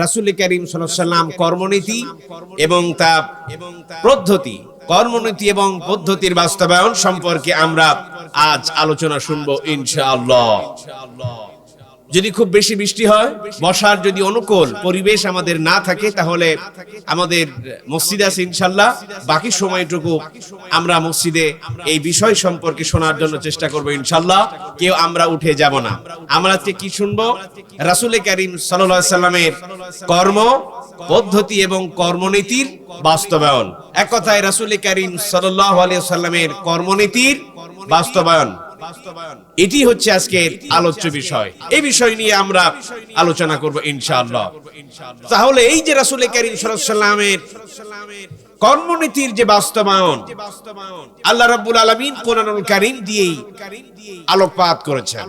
রাসূল করিম সাল্লাম কর্মনীতি এবং তা পদ্ধতি, কর্মনীতি এবং পদ্ধতির বাস্তবায়ন সম্পর্কে আমরা আজ আলোচনা শুনব, ইনশাআল্লাহ। যদি খুব বেশি বৃষ্টি হয় বসার যদি অনুকূল পরিবেশ আমাদের না থাকে, তাহলে আমাদের মসজিদ আছে ইনশাল্লাহ। বাকি সময়টুকু আমরা মসজিদে এই বিষয় সম্পর্কে শোনার জন্য চেষ্টা করব ইনশাল্লাহ। কেউ আমরা উঠে যাব না। আমরা আজকে কি শুনব? রাসুল করিম সাল্লামের কর্ম, পদ্ধতি এবং কর্মনীতির বাস্তবায়ন। এক কথায় রাসুল করিম সাল্লাহ আলিয়া সাল্লামের কর্মনীতির বাস্তবায়ন। এটি হচ্ছে আজকের আলোচ্য বিষয়। এই বিষয় নিয়ে আমরা আলোচনা করব ইনশাআল্লাহ। তাহলে এই যে রাসূল করিম সাল্লামের কর্মনীতির যে বাস্তবায়ন, আল্লাহ রাব্বুল আলামিন কোরআনুল কারীম দিয়েই আলোকপাত করেছেন।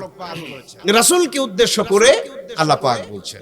রাসূলকে উদ্দেশ্য করে আল্লাহ পাক বলছেন।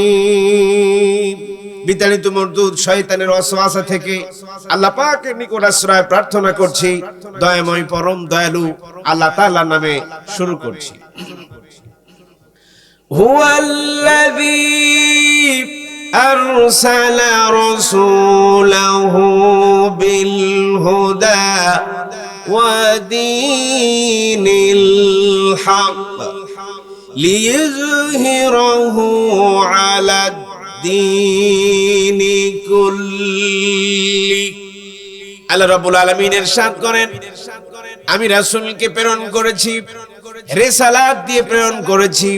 বিতাড়িত মরদুদ শয়তানের ওয়াসওয়াসা থেকে আল্লাহ পাকের নিকট আশ্রয় প্রার্থনা করছি দয়াময় পরম দয়ালু আল্লাহ তাআলার নামে শুরু করছি هو الذي أرسل رسوله بالهدى ودين الحق ليظهره على الدين كله আল্লাহ রাব্বুল আলামিন ইরশাদ করেন আমি রাসূলকে প্রেরণ করেছি রেসালাত দিয়ে প্রেরণ করেছি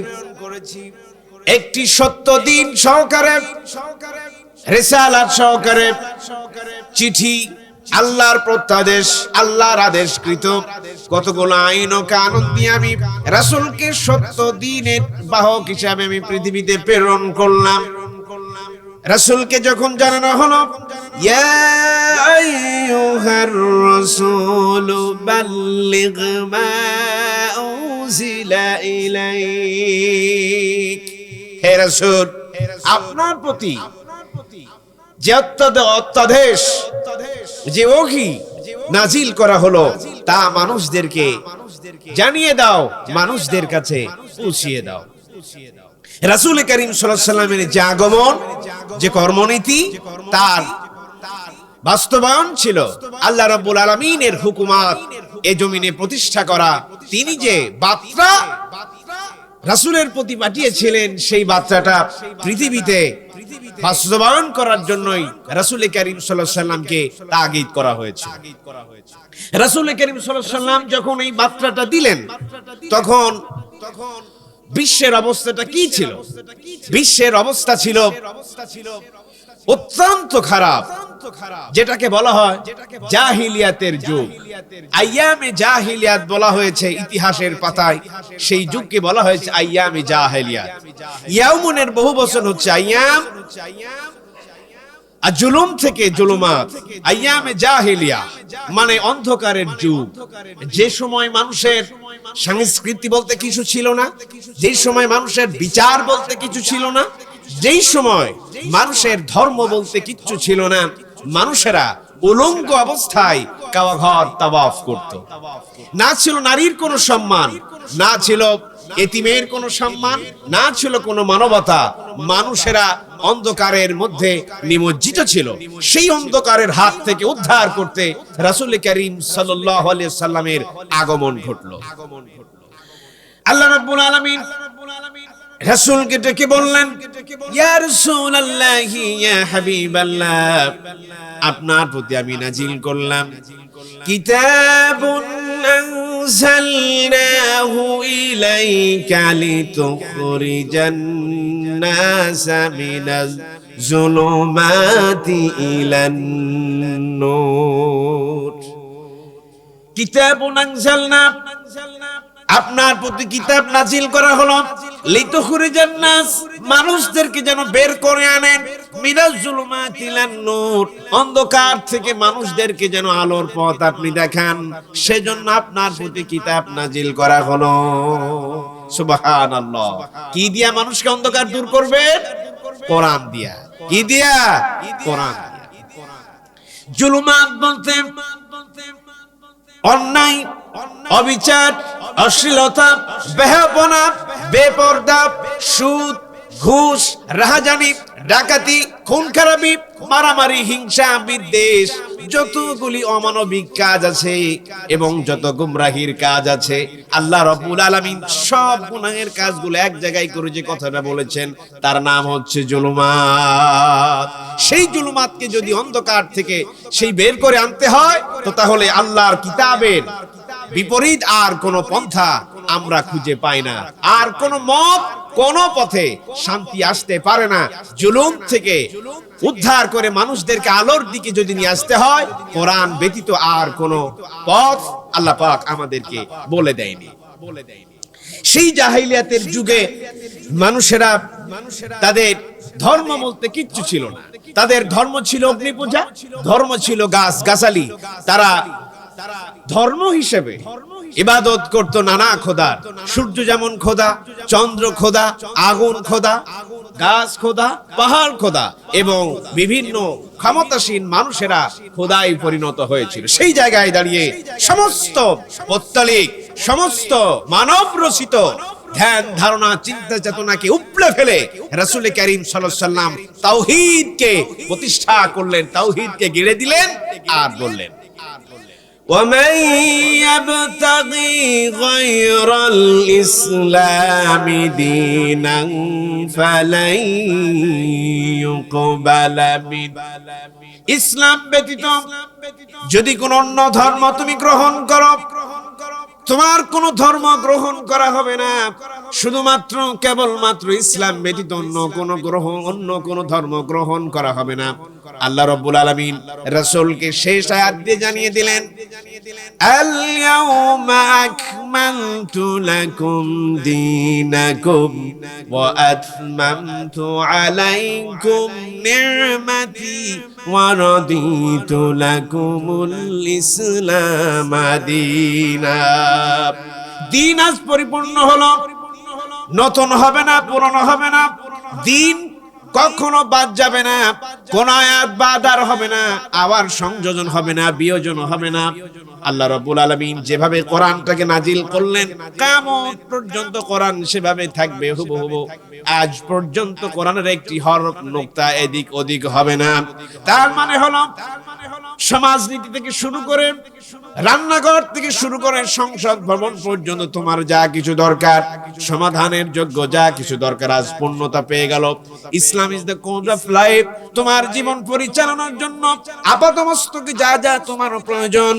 একটি সত্য দিন সহকারে রেসালাত সহকারে চিঠি আল্লাহর প্রত্যাদেশ আল্লাহর আদেশকৃত কতগুলো আইন ও কানুন দিয়ে আমি রাসূলকে সত্য দিনের বাহক হিসাবে আমি পৃথিবীতে প্রেরণ করলাম রাসূলকে যখন জানানো হলো রাসূলু বাল্লিগ মা উনজিলা ইলাইক। রাসূল, আপনার প্রতি যে অত্যাদ- অত্যাদেশ যে ওহি নাজিল করা হলো, তা মানুষদেরকে জানিয়ে দাও, মানুষদের কাছে পৌঁছিয়ে দাও। রাসূল করিম সাল্লামের যে আগমন, যে কর্মনীতি, তার বাস্তবায়ন ছিল। আল্লাহ রাব্বুল আলামিনের হুকুমাত এ জমিনে প্রতিষ্ঠা করা। তিনি যে বার্তা রাসূলের প্রতি পাঠিয়েছিলেন, সেই বার্তাটা পৃথিবীতে বাস্তবায়ন করার জন্যই রাসূল করিম সাল্লামকে তাগিদ করা হয়েছে। রাসূল করিম সাল্লাম যখন এই বার্তাটা দিলেন তখন তখন বিশ্বের অবস্থাটা কি ছিল? বিশ্বের অবস্থা ছিল অত্যন্ত খারাপ, যেটাকে বলা হয় জাহিলিয়াতের যুগ। আইয়ামে জাহিলিয়াত বলা হয়েছে ইতিহাসের পাতায়, সেই যুগকে বলা হয়েছে আইয়ামে জাহিলিয়াত। ইয়াউমুনের বহু বচন হচ্ছে আইয়াম আর জুলুম থেকে জুলুমাত আইয়ামে জাহিলিয়া মানে অন্ধকারের যুগ। যে সময় মানুষের সংস্কৃতি বলতে কিছু ছিল না, যে সময় মানুষের বিচার বলতে কিছু ছিল না, যেই সময় মানুষের ধর্ম বলতে কিচ্ছু ছিল না, মানুষেরা উলঙ্গ অবস্থায় কাওয়া ঘর তাওয়াফ করত। না ছিল নারীর কোনো সম্মান, না ছিল এতিমের কোনো সম্মান, না ছিল কোনো মানবতা। মানুষেরা অন্ধকারের মধ্যে নিমজ্জিত ছিল। সেই অন্ধকারের হাত থেকে উদ্ধার করতে রাসূল করিম সাল্লামের আগমন ঘটলো। আল্লাহ রাব্বুল আলামিন রাসূলকে ডেকে বললেন আপনার প্রতি আমি নাজিল করলাম। কিতাবুন أنزلناه إليك لتخرج الناس من الظلمات إلى النور কিতাব নানজালনা আপনার প্রতি কিতাব নাজিল করা হলো মানুষদেরকে যেন বের করে আনেন। নূর, অন্ধকার থেকে মানুষদেরকে যেন আলোর পথ আপনি দেখান। সেজন্য আপনার প্রতি কিতাব নাজিল করা হলো। সুবহানাল্লাহ। কি দিয়া মানুষকে অন্ধকার দূর করবে? কোরআন দিয়া। কি দিয়া? কোরআন জুলুমাত বলতে অন্যায় অবিচার অশ্লীলতা বেহাপনা বেপর্দা সুদ ঘুষ রাহাজানি ডাকাতি, খুন খারাপি, মারামারি, হিংসা, বিদ্বেষ, যতগুলি অমানবিক কাজ আছে এবং যত গুমরাহির কাজ আছে, আল্লাহ রব্বুল আলামিন সব গুনাহের কাজগুলো এক জায়গায় করে যে কথাটা বলেছেন, তার নাম হচ্ছে জুলুমাত। সেই জুলুমাতকে যদি অন্ধকার থেকে সেই বের করে আনতে হয়, তো তাহলে আল্লাহর কিতাবের বিপরীত আর কোন পন্থা আমরা খুঁজে পাই না। আর কোন মত, কোন পথে শান্তি আসতে পারে না। জুলুম থেকে উদ্ধার করে মানুষদেরকে আলোর দিকে যদি নিয়ে আসতে হয়, কোরআন ব্যতীত আর কোন পথ আল্লাহ পাক আমাদেরকে বলে দেয়নি। বলে দেয়নি সেই জাহিলিয়াতের যুগে মানুষেরা তাদের ধর্ম বলতে কিচ্ছু ছিল না। তাদের ধর্ম ছিল অগ্নি পূজা ধর্ম ছিল গাছ গাছালি তারা ধর্ম হিসেবে ইবাদত করত নানা খোদার সূর্য যেমন খোদা, চন্দ্র খোদা, আগুন খোদা, গাছ খোদা, পাহাড় খোদা এবং বিভিন্ন ক্ষমতাসীন মানুষেরা খোদাই পরিণত হয়েছিল। সেই জায়গায় দাঁড়িয়ে সমস্ত পত্তলিক, সমস্ত মানব রচিত ধ্যান, ধারণা, চিন্তা, চেতনাকে উপড়ে ফেলে রাসূল করিম সাল্লাম তাওহীদকে প্রতিষ্ঠা করলেন, তাওহীদকে গেড়ে দিলেন আর বললেন। ومن يبتغي غير الإسلام دينا فلن يقبل منه ইসলাম ব্যতীত যদি কোন অন্য ধর্ম তুমি গ্রহণ করো তোমার কোন ধর্ম গ্রহণ করা হবে না শুধুমাত্র কেবলমাত্র ইসলাম ব্যতীত অন্য কোন গ্রহণ অন্য কোন ধর্ম গ্রহণ করা হবে না আল্লাহ রব্বুল আলামিন রাসূলকে শেষ আয়াত দিয়ে জানিয়ে দিলেন اليوم أكملت لكم دينكم وأتممت عليكم نعمتي ورضيت لكم الإسلام دينا দিন আজ পরিপূর্ণ হলো নতুন হবে না, পুরনো হবে না। দিন কখনো বাদ যাবে না, কোন আয়াত বাদ আর হবে না, আবার সংযোজন হবে না, বিয়োজন হবে না। আল্লাহ রাব্বুল আলামিন যেভাবে কোরআনটাকে নাজিল করলেন কিয়ামত পর্যন্ত কোরআন সেভাবে থাকবে, হুবহু। আজ পর্যন্ত কোরআনের একটি হরফ, নোক্তা এদিক ওদিক হবে না। তার মানে হলো সমাজনীতি থেকে শুরু করে, রান্নাঘর থেকে শুরু করে সংসদ ভবন পর্যন্ত তোমার যা কিছু দরকার, সমাধানের যোগ্য যা কিছু দরকার আজ পূর্ণতা পেয়ে গেল। Islam is the code of life তোমার জীবন পরিচালনার জন্য আপাতমস্তকে যা যা তোমার প্রয়োজন,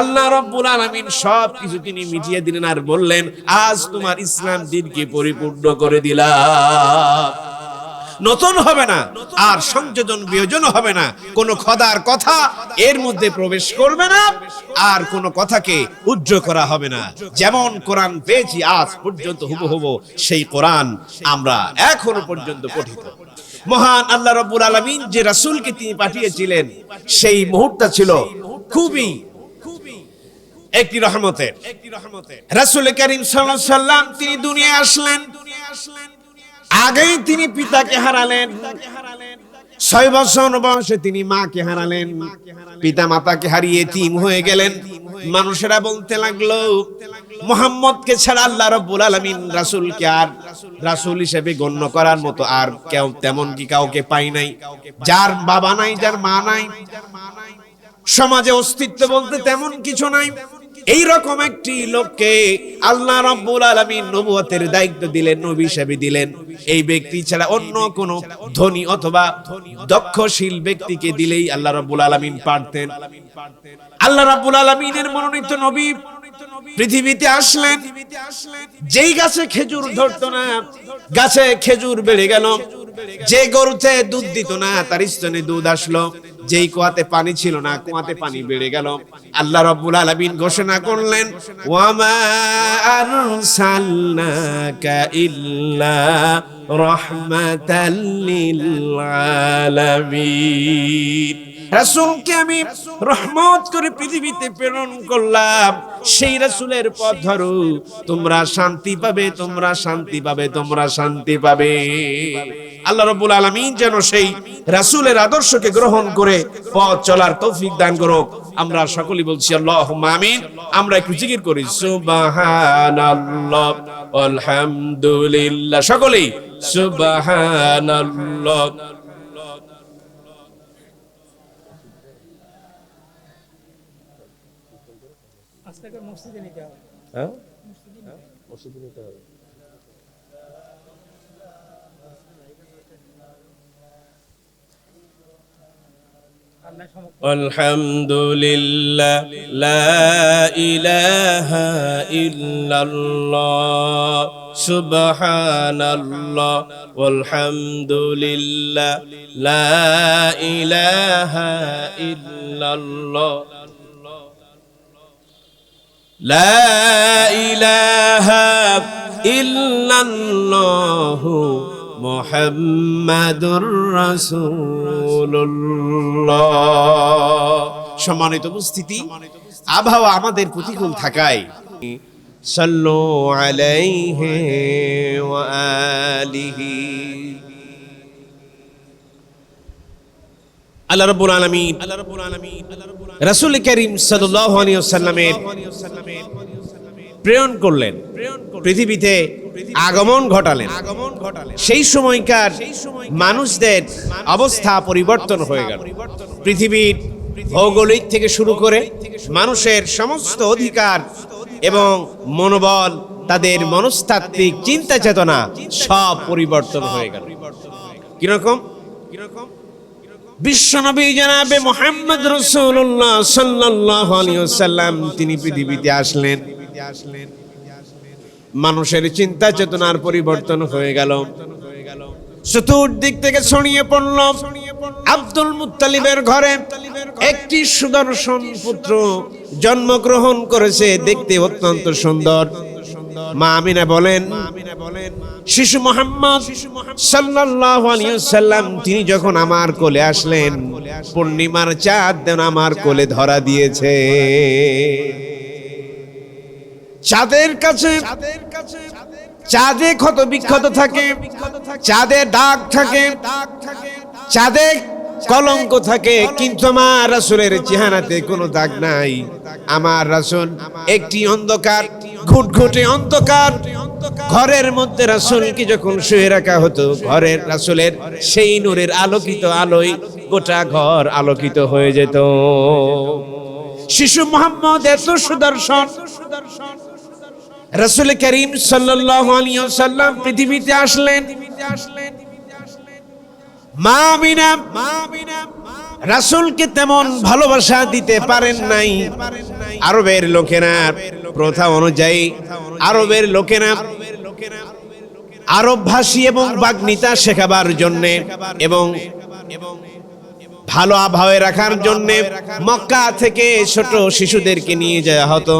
আল্লাহ রব্বুল আলামিন সব কিছু তিনি মিটিয়ে দিলেন আর বললেন, আজ তোমার ইসলাম দিনকে পরিপূর্ণ করে দিলাম। নতুন হবে না, আর সংযোজন, বিয়োজন হবে না। কোন খদার কথা এর মধ্যে প্রবেশ করবে না, আর কোন কথাকে উজ্জ করা হবে না। যেমন কোরআন পেয়েছি, আজ পর্যন্ত হুবহু সেই কোরআন আমরা এখনও পর্যন্ত পঠিত। মহান আল্লাহ রব্বুল আলামিন যে রাসূলকে তিনি পাঠিয়েছিলেন, সেই মুহূর্তটা ছিল খুবই একটি রহমতের। রাসূল করিম সাল্লাম তিনি দুনিয়ায় আসলেন। আগেই তিনি পিতাকে হারালেন। ছয় বছর বয়সে তিনি মাকে হারালেন। পিতা মাতাকে হারিয়ে তিম হয়ে গেলেন। মানুষেরা বলতে লাগল, মোহাম্মদকে ছাড়া আল্লাহ রব্বুল আলামিন রাসূলকে আর, রাসূল হিসেবে গণ্য করার মতো আর কেউ তেমন কি কাউকে পাই নাই। যার বাবা নাই, যার মা নাই। সমাজে অস্তিত্ব বলতে তেমন কিছু নাই। এই রকম একটি লোককে আল্লাহ রাব্বুল আলামিন নবুয়তের দায়িত্ব দিলেন, নবী হিসেবে দিলেন। এই ব্যক্তি ছাড়া অন্য কোন ধনী অথবা দক্ষশীল ব্যক্তিকে দিলেই আল্লাহ রাব্বুল আলামিন পারতেন। আল্লাহ রাব্বুল আলামিনের মনোনীত নবী পৃথিবীতে আসলেন, যেই গাছে খেজুর ধরতো না, গাছে খেজুর বেড়ে গেল, যে গরুতে দুধ দিত না, তার স্তনে দুধ আসলো। যেই কুয়াতে পানি ছিল না, কুয়াতে পানি বেড়ে গেল। আল্লাহ রাব্বুল আলামিন ঘোষণা করলেন, ওয়ামা আরসালনাকা ইল্লা রাহমাতাল লিল আলামিন। রাসূলকে আমি রহমত করে পৃথিবীতে প্রেরণ করলাম। সেই রাসূলের পথ ধরো, তোমরা শান্তি পাবে, তোমরা শান্তি পাবে, তোমরা শান্তি পাবে। আল্লাহ রাব্বুল আলামিন যেন সেই রাসূলের আদর্শকে গ্রহণ করে পথ চলার তৌফিক দান করুক। আমরা সকলেই বলছি আল্লাহুম্মা আমিন। আমরা একটু জিকির করি সুবহানাল্লাহ আলহামদুলিল্লাহ সকলেই সুবহানাল্লাহ আজকে মসজিদে নিতে হবে। হ্যাঁ? আল্লাহ সমক্ষ الحمد لله لا إله إلا الله سبحان الله والحمد لله لا إله إلا الله لا إله إلا الله মোহাম্মদুর রাসূলুল্লাহ। সম্মানিত উপস্থিতি, আবহাওয়া আমাদের প্রতিকূল থাকায়। সাল্লু আলাইহি ওয়া আলিহি। আল্লাহ রাব্বুল আলামিন আল্লাহ রাব্বুল আলামিন রাসূল করিম সাল্লাল্লাহু আলাইহি ওয়াসাল্লামের প্রেরণ করলেন। পৃথিবীতে আগমন ঘটালেন। সেই সময়কার মানুষদের অবস্থা পরিবর্তন হয়ে গেল। পৃথিবীর ভৌগোলিক থেকে শুরু করে মানুষের সমস্ত অধিকার এবং মনোবল তাদের মনস্তাত্ত্বিক চিন্তা চেতনা সব পরিবর্তন হয়ে গেল। কীরকম? কীরকম? বিশ্বনবী জানাবে মোহাম্মদ রসুল্লাহ সাল্লাহ সাল্লাম তিনি পৃথিবীতে আসলেন। মানুষের চিন্তা চেতনার পরিবর্তন হয়ে গেল। চতুর্দিক থেকে ছড়িয়ে পড়ল আব্দুল মুত্তালিবের ঘরে। একটি সুদর্শন পুত্র জন্মগ্রহণ করেছে, দেখতে অত্যন্ত সুন্দর। মা আমিনা বলেন, শিশু মোহাম্মদ সাল্লাম তিনি যখন আমার কোলে আসলেন, পূর্ণিমার চাঁদ দেন আমার কোলে ধরা দিয়েছে। চাঁদের কাছে চাঁদে ক্ষত বিক্ষত থাকে চাঁদে দাগ থাকে চাঁদে কলঙ্ক থাকে কিন্তু আমার রাসুলের চেহারাতে কোনো দাগ নাই। আমার রাসুল একটি অন্ধকার ঘুটঘুটে অন্ধকার। ঘরের মধ্যে রাসুলকে যখন শুয়ে রাখা হতো ঘরের রাসুলের সেই নূরের আলোকিত আলোয় গোটা ঘর আলোকিত হয়ে যেত। শিশু মোহাম্মদ এত সুদর্শন রাসুল করিম ওয়াসাল্লাম পৃথিবীতে আসলেন। মা আমিনা, রাসূলকে তেমন ভালোবাসা দিতে পারেন নাই। আরবের লোকেরা প্রথা অনুযায়ী আরবের লোকেরা আরব ভাষী এবং বাগ্মিতা শেখাবার জন্য এবং ভালো আবহাওয়ায় রাখার জন্য মক্কা থেকে ছোট শিশুদেরকে নিয়ে যাওয়া হতো,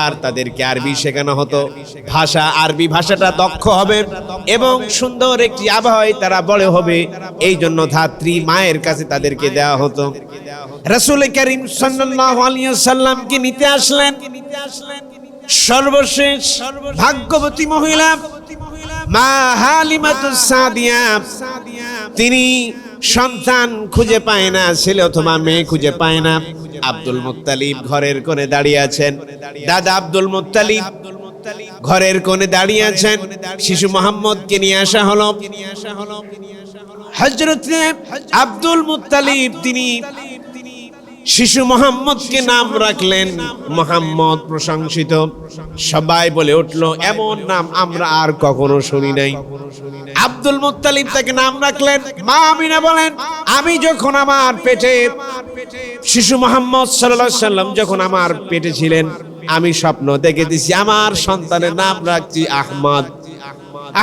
আর তাদেরকে আরবি শেখানো হতো। ভাষা, আরবি ভাষাটা দক্ষ হবে এবং সুন্দর একটি আবহাওয়ায় তারা বড় হবে। এই জন্য ধাত্রী মায়ের কাছে তাদেরকে দেওয়া হতো। রাসূল করিম সাল্লামকে নিতে আসলেন। সর্বশেষ ভাগ্যবতী মহিলা মা হালিমাতুস সাদিয়া, তিনি সন্তান খুঁজে পায় না, ছেলে অথবা মেয়ে খুঁজে পায় না। আব্দুল মুত্তালিব ঘরের কোণে দাঁড়িয়ে আছেন। দাদা আব্দুল মুত্তালিব ঘরের কোণে দাঁড়িয়ে আছেন। শিশু মোহাম্মদকে নিয়ে আসা হলো। হজরত আব্দুল মুত্তালিব তিনি শিশু মোহাম্মদকে নাম রাখলেন মোহাম্মদ প্রশংসিত। সবাই বলে উঠল, এমন নাম আমরা আর কখনো শুনি নাই। আব্দুল মুত্তালিব তাকে নাম রাখলেন। মা আমিনা বলেন, আমি যখন আমার পেটে শিশু মোহাম্মদ সাল্লাল্লাহু সাল্লাম যখন আমার পেটে ছিলেন, আমি স্বপ্ন দেখে দিছি আমার সন্তানের নাম রাখছি আহমদ।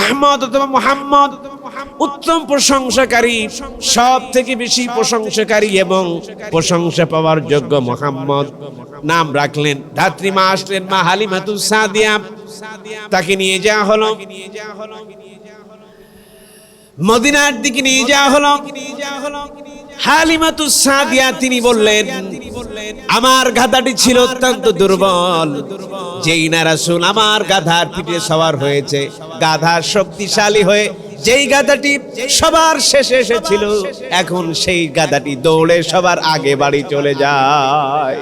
আহমদ অথবা মোহাম্মদ উত্তম প্রশংসাকারী সব থেকে বেশি প্রশংসাকারী এবং প্রশংসা পাওয়ার যোগ্য মোহাম্মদ। নাম রাখলেন, ধাত্রী মা আসলেন মা হালিমাতু সাদিয়া। তাকে নিয়ে যাওয়া হলো। মদিনার দিকে নিয়ে যাওয়া হলো। হালিমাতু সাদিয়া তিনি বললেন, আমার গাধাটি ছিল অত্যন্ত দুর্বল। যেই না রাসূল, আমার গাধার পিঠে সওয়ার হয়েছে। গাধা শক্তিশালী হয়ে যেই গাদাটি সবার শেষে এসেছিল এখন সেই গাদাটি দৌড়ে সবার আগে বাড়ি চলে যায়।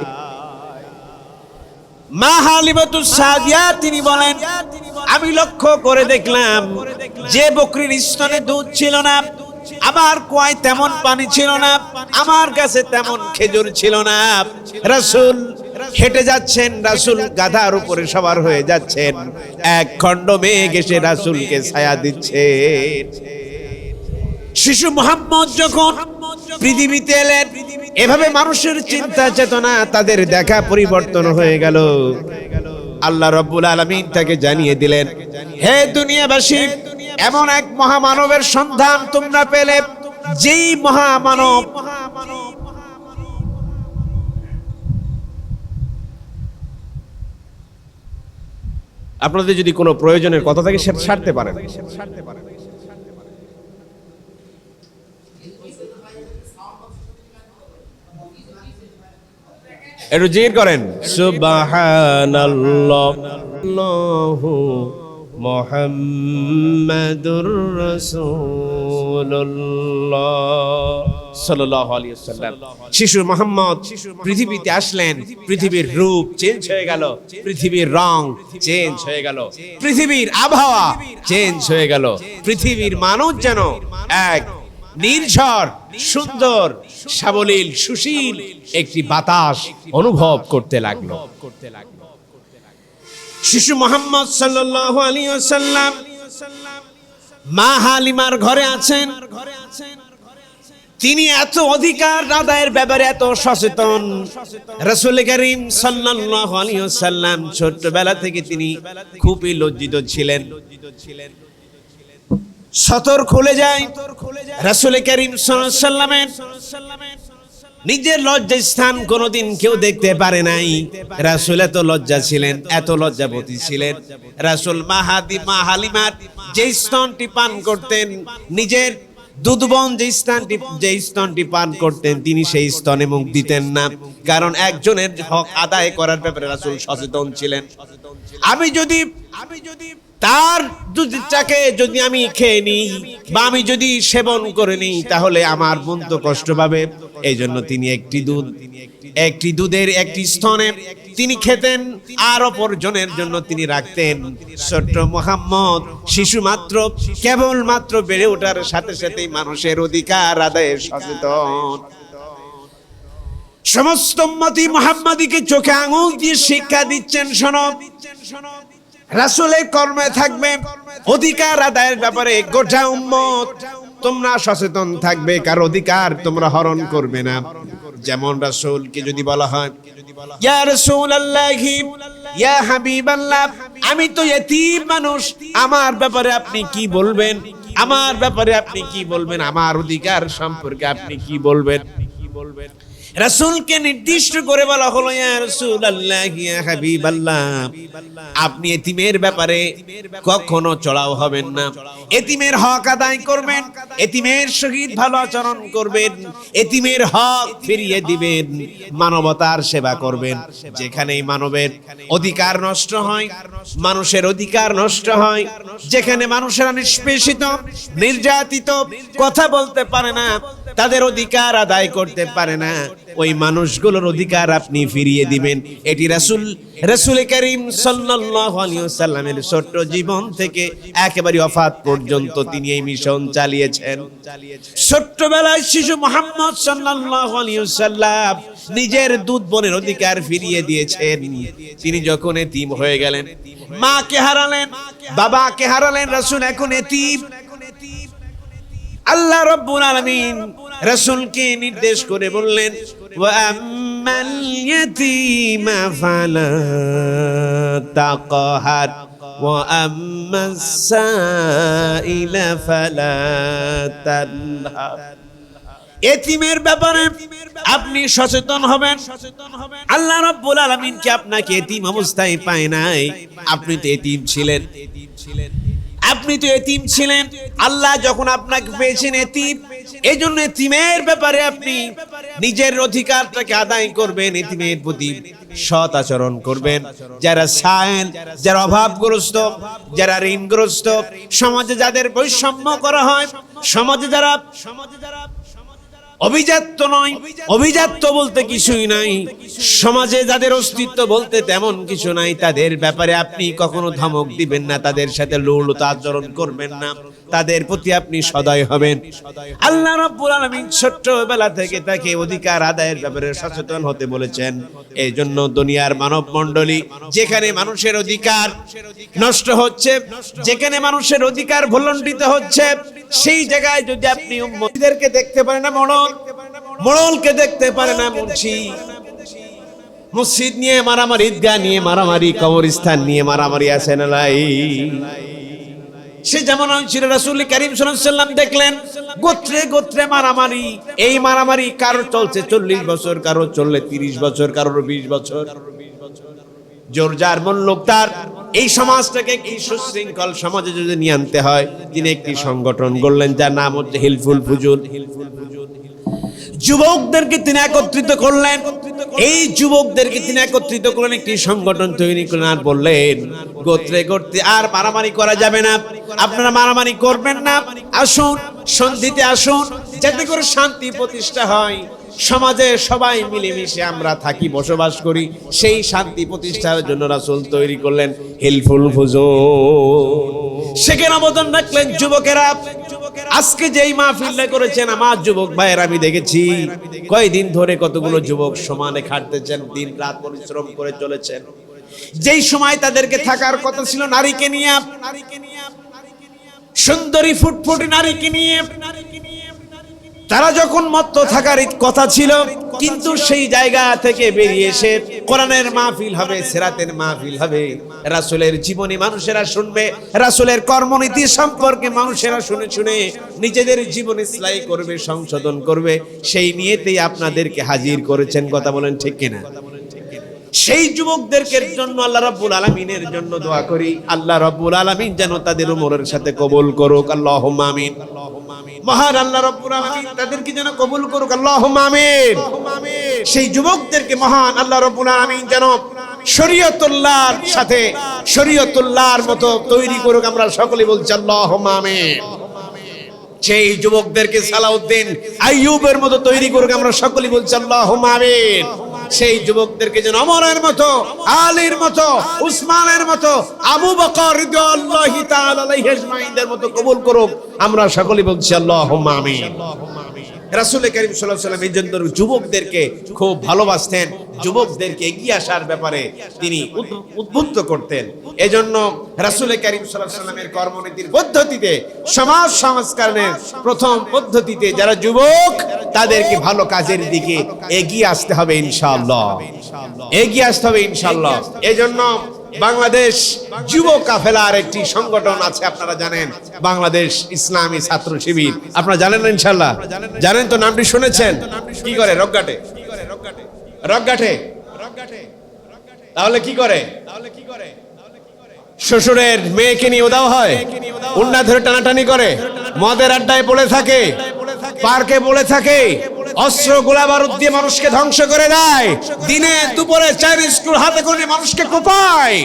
মা হালিমাতু সাদিয়া তিনি বলেন আমি লক্ষ্য করে দেখলাম যে বকরির স্তনে দুধ ছিল না। আমার কুয়ায় তেমন পানি ছিল না, আমার কাছে তেমন খেজুর ছিল না। রাসূল হেঁটে যাচ্ছেন, রাসূল গাধার উপরে সবার হয়ে যাচ্ছেন। এক খণ্ড মেঘ এসে রাসূলকে ছায়া দিচ্ছে। শিশু মোহাম্মদ যখন পৃথিবীতে এলেন, এভাবে মানুষের চিন্তা চেতনা তাদের দেখা পরিবর্তন হয়ে গেল। আল্লাহ রব্বুল আলমিন তাকে জানিয়ে দিলেন, হে দুনিয়াবাসী এমন এক মহামানবের সন্ধান তোমরা পেলে যেই মহামানব আপনাদের যদি কোনো প্রয়োজনের কথা থাকে সেটা সারতে পারেন। একটু জিকির করেন। সুবহানাল্লাহ। আল্লাহু মুহাম্মাদুর রাসূলুল্লাহ। সাল্লাল্লাহু আলাইহি ওয়াসাল্লাম। শিশু মোহাম্মদ পৃথিবীতে আসলেন পৃথিবীর রূপ চেঞ্জ হয়ে গেল পৃথিবীর রং চেঞ্জ হয়ে গেল পৃথিবীর আবহাওয়া চেঞ্জ হয়ে গেল পৃথিবীর মানুষ যেন এক নির্ঝর সুন্দর সাবলীল সুশীল একটি বাতাস অনুভব করতে লাগল। করতে লাগল। শিশু মোহাম্মদ সাল্লাল্লাহু আলাইহি ওয়াসাল্লাম মা হালিমার ঘরে আছেন। তিনি এত অধিকার আদায়ের ব্যাপারে এত সচেতন। রাসূল করিম সাল্লাল্লাহু আলাইহি ওয়াসাল্লাম ছোটবেলা থেকে তিনি খুবই লজ্জিত ছিলেন। সতর খুলে যায়। রাসূল করিম সাল্লামের নিজের লজ্জা স্থান কোনোদিন কেউ দেখতে পারে নাই। রাসূল এত লজ্জা ছিলেন, এত লজ্জাবতী ছিলেন। রাসূল মাহাদি মা হালিমার যে স্তনটি পান করতেন, নিজের দুধবন যে স্থানটি, যে স্তনটি পান করতেন, তিনি সেই স্তনে মুখ দিতেন না। কারণ একজনের হক আদায় করার ব্যাপারে রাসূল সচেতন ছিলেন। আমি যদি আমি যদি তার দুধটাকে যদি আমি খেয়ে নিই বা আমি যদি সেবন করে নিই, তাহলে আমার বোন তো কষ্ট পাবে। এই জন্য তিনি একটি দুধ, একটি দুধের একটি স্তনে তিনি খেতেন আর অপরজনের জন্য তিনি রাখতেন। ছোট্ট মোহাম্মদ শিশু মাত্র, কেবল মাত্র বেড়ে ওঠার সাথে সাথেই মানুষের অধিকার আদায়ে সচেতন। সমস্ত মতি মোহাম্মদীকে চোখে আঙুল দিয়ে শিক্ষা দিচ্ছেন, শোনো। রাসূলের কর্মে থাকবে, অধিকার আদায়ের ব্যাপারে গোটা উম্মত। তোমরা সচেতন থাকবে, কার অধিকার তোমরা হরণ করবে না। যেমন রাসূলকে যদি বলা হয়, ইয়া রাসূলুল্লাহি, ইয়া হাবিবাল্লাহ, আমি তো ইতিম মানুষ, আমার ব্যাপারে আপনি কি বলবেন? আমার ব্যাপারে আপনি কি বলবেন? আমার অধিকার সম্পর্কে আপনি কি বলবেন কি বলবেন? রাসূলকে নির্দিষ্ট করে বলা হলো আপনি এতিমের ব্যাপারে কখনো চড়াও হবেন না। এতিমের হক আদায় করবেন, এতিমের সহিত ভালো আচরণ করবেন, এতিমের হক ফিরিয়ে দিবেন, মানবতার সেবা করবেন। যেখানেই মানবের অধিকার নষ্ট হয়, মানুষের অধিকার নষ্ট হয়, যেখানে মানুষেরা নিষ্পেষিত, নির্যাতিত, কথা বলতে পারে না, তাদের অধিকার আদায় করতে পারে না। ওই মানুষগুলোর অধিকার আপনি ফিরিয়ে দিবেন। এটি রাসূল রাসূল করিম ওয়াসাল্লামের ছোট্ট জীবন থেকে একেবারে ওফাত পর্যন্ত তিনি এই মিশন চালিয়েছেন। ছোট্টবেলায় শিশু মোহাম্মদ আলাইহি নিজের দুধ বোনের অধিকার ফিরিয়ে দিয়েছেন। তিনি যখন এতিম হয়ে গেলেন, মাকে হারালেন, বাবাকে হারালেন, রাসূল এখন এতিম। আল্লাহ রব্বুল আলামিন রাসূলকে নির্দেশ করে বললেন ইয়াতীমা ফালা তাকহার ওয়া আম্মাস সাইলা ফালা তানহার এতিমের ব্যাপারে আপনি সচেতন হবেন। আল্লাহ রাব্বুল আলামিন কি আপনাকে এতিম অবস্থায় পায় নাই? আপনি তো এতিম ছিলেন। আপনি তো এতিম ছিলেন। আল্লাহ যখন আপনাকে পেয়েছেন এতিম এই জন্য এতিমের ব্যাপারে আপনি নিজের অধিকারটাকে আদায় করবেন, এতিমের প্রতি সৎ আচরণ করবেন। যারা সায়েন যারা অভাবগ্রস্ত, যারা ঋণগ্রস্ত, সমাজে যাদের বৈষম্য করা হয় সমাজে যারা সমাজে যারা অভিজাত্য নয় অভিজাত্য বলতে কিছুই নাই। সমাজে যাদের অস্তিত্ব বলতে তেমন কিছু নাই তাদের ব্যাপারে আপনি কখনো ধমক দিবেন না তাদের সাথে লোলতা আচরণ করবেন না তাদের প্রতি আপনি সদয় হবেন। আল্লাহ রাব্বুল আলামিন ছোট্টবেলা থেকে তাকে অধিকার আদায়ের ব্যাপারে সচেতন হতে বলেছেন। এই জন্য দুনিয়ার মানব মণ্ডলী যেখানে মানুষের অধিকার নষ্ট হচ্ছে যেখানে মানুষের অধিকার ভুলণ্ডিত হচ্ছে সেই জায়গায় যদি আপনি উম্মতিদেরকে দেখতে পারেন না মরণ মরলকে দেখতে পারে না মুন্সি। মসজিদ নিয়ে মারামারি, ঈদগাহ নিয়ে মারামারি, কবরস্থান নিয়ে মারামারি আছে না লাই সে যেমন ছিল করিম সাল্লাম দেখলেন, গোত্রে গোত্রে মারামারি। এই মারামারি কারও চলছে চল্লিশ বছর কারও চললে তিরিশ বছর, কারোর বিশ বছর। জোর যার তার। এই সমাজটাকে একটি সুশৃঙ্খল সমাজে যদি নিয়ে আনতে হয়, তিনি একটি সংগঠন গড়লেন, যার নাম হচ্ছে হিলফুল ফুজুল যুবকদেরকে তিনি একত্রিত করলেন। এই যুবকদেরকে তিনি একত্রিত করলেন, একটি সংগঠন তৈরি করলেন আর বললেন, গোত্রে গোত্রে আর মারামারি করা যাবে না। আপনারা মারামারি করবেন না। আসুন সন্ধিতে আসুন, যাতে করে শান্তি প্রতিষ্ঠা হয়। সমাজে সবাই মিলেমিশে আমরা থাকি, বসবাস করি। সেই শান্তি প্রতিষ্ঠার জন্য রাসূল তৈরি করলেন হেলফুল ফুজুল সেখানে অবদান রাখলেন যুবকেরা। আজকে যেই মাহফিলটা করেছেন আমার যুবক ভাইয়ের আমি দেখেছি। কয়দিন ধরে কতগুলো যুবক সমানে খাটতেছেন দিন রাত পরিশ্রম করে চলেছেন। যেই সময় তাদেরকে থাকার কথা ছিল নারীকে নিয়ে সুন্দরী ফুটফুটি নারীকে নিয়ে তারা যখন মত্ত থাকার কথা ছিল কিন্তু সেই জায়গা থেকে বেরিয়ে এসে কোরআনের মাহফিল হবে, সেরাতের মাহফিল হবে। রাসুলের জীবনী মানুষেরা শুনবে, রাসুলের কর্মনীতি সম্পর্কে মানুষেরা শুনে শুনে নিজেদের জীবন ইসলাই করবে, সংশোধন করবে। সেই নিয়েতেই আপনাদেরকে হাজির করেছেন, কথা বলেন ঠিক কিনা? সেই যুবকদেরকে জন্য আল্লাহ রাব্বুল আলামিনের জন্য দোয়া করি। আল্লাহ রাব্বুল আলামিন যেন তাদের উমরের সাথে কবুল করুক। আল্লাহুম্মা আমিন। মহান আল্লাহ রাব্বুল আলামিন তাদেরকে যেন কবুল করুক। আল্লাহুম্মা আমিন। সেই যুবকদেরকে মহান আল্লাহ রাব্বুল আলামিন যেন শরীয়তুল্লাহর সাথে শরীয়তুল্লাহর মতো তৈরি করুক। আমরা সকলে বলছি আল্লাহুম্মা আমিন। সেই যুবকদেরকে সালাউদ্দিন আইয়ুবের মতো তৈরি করুক, আমরা সকলেই বলছি আল্লাহ আমিন। সেই যুবকদেরকে যেন অমরের মতো, আলীর মতো, উসমানের মতো, আবু বকর মতো কবুল করুক, আমরা সকলেই বলছি আল্লাহ আমিন। রাসূল করিম সাল্লাল্লাহু আলাইহি ওয়াসাল্লাম এই জন্য যুবকদেরকে খুব ভালোবাসতেন। যুবকদেরকে এগিয়ে আসার ব্যাপারে তিনি উদ্বুদ্ধ করতেন। এজন্য করিম সাল্লাল্লাহু আলাইহি ওয়াসাল্লামের কর্মনীতির পদ্ধতিতে, সমাজ সংস্কারের প্রথম পদ্ধতিতে যারা যুবক, তাদেরকে ভালো কাজের দিকে এগিয়ে আসতে হবে ইনশাআল্লাহ। এগিয়ে আসতে হবে ইনশাআল্লাহ। এজন্য বাংলাদেশ যুব কাফেলার একটি সংগঠন আছে, আপনারা জানেন। বাংলাদেশ ইসলামী ছাত্র শিবির। আপনারা জানেন না ইনশাআল্লাহ জানেন তো নামটি শুনেছেন? কি করে? রকগাটে রকগাটে তাহলে কি করে? শ্বশুরের মেয়েকে নিয়ে উদাও হয়? উন্না ধরে টানাটানি করে? মদের আড্ডায় পড়ে থাকে? পার্কে পড়ে থাকে? অস্ত্র গোলা বারুদ দিয়ে মানুষকে ধ্বংস করে দেয়। দিনে দুপুরে চার স্কুল হাতে করে মানুষকে কোপায়।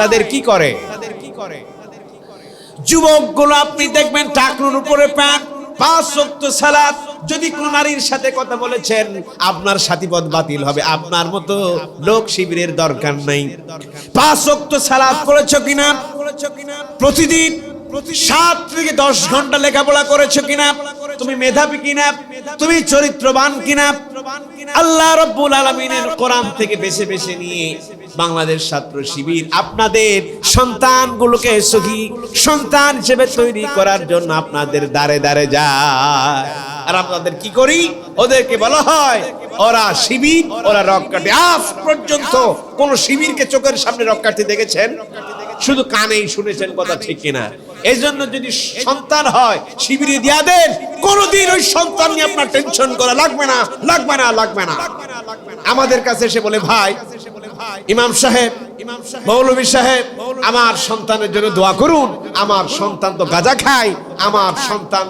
তাদের কি করে? যুবকগুলো আপনি দেখবেন টাকনুর উপরে প্যান্ট পাঁচ শক্ত সালাদ যদি কোন নারীর সাথে কথা বলেছেন, আপনার সাথীপদ বাতিল হবে। আপনার মতো লোক শিবিরের দরকার নাই। পাঁচ শক্ত সালাত করেছ কিনা? প্রতিদিন সাত থেকে দশ ঘণ্টা লেখাপড়া করেছ কিনা? তুমি মেধাবী কিনা? তুমি চরিত্রবান কিনা? আল্লাহ রব্বুল আলমিনের কোরআন থেকে বেছে বেছে নিয়ে বাংলাদেশ ছাত্র শিবির আপনাদের সন্তানগুলোকে সখী সন্তান হিসেবে তৈরি করার জন্য আপনাদের দাঁড়ে দাঁড়ে যায়। আর আপনাদের কি করি? ওদেরকে বলা হয়, ওরা শিবির, ওরা রক কাটে আজ পর্যন্ত কোন শিবিরকে চোখের সামনে রক কাটতে দেখেছেন? শুধু কানেই শুনেছেন কথা ঠিক কিনা? এই জন্য যদি সন্তান হয় শিবিরে দিয়া দেন। কোনোদিন ওই সন্তান নিয়ে আপনার টেনশন করা লাগবে না লাগবে না লাগবে না। আমাদের কাছে এসে বলে ভাই ইমাম সাহেব মৌলভী সাহেব আমার সন্তানের জন্য দোয়া করুন। আমার সন্তান তো গাজা খায় আমার সন্তান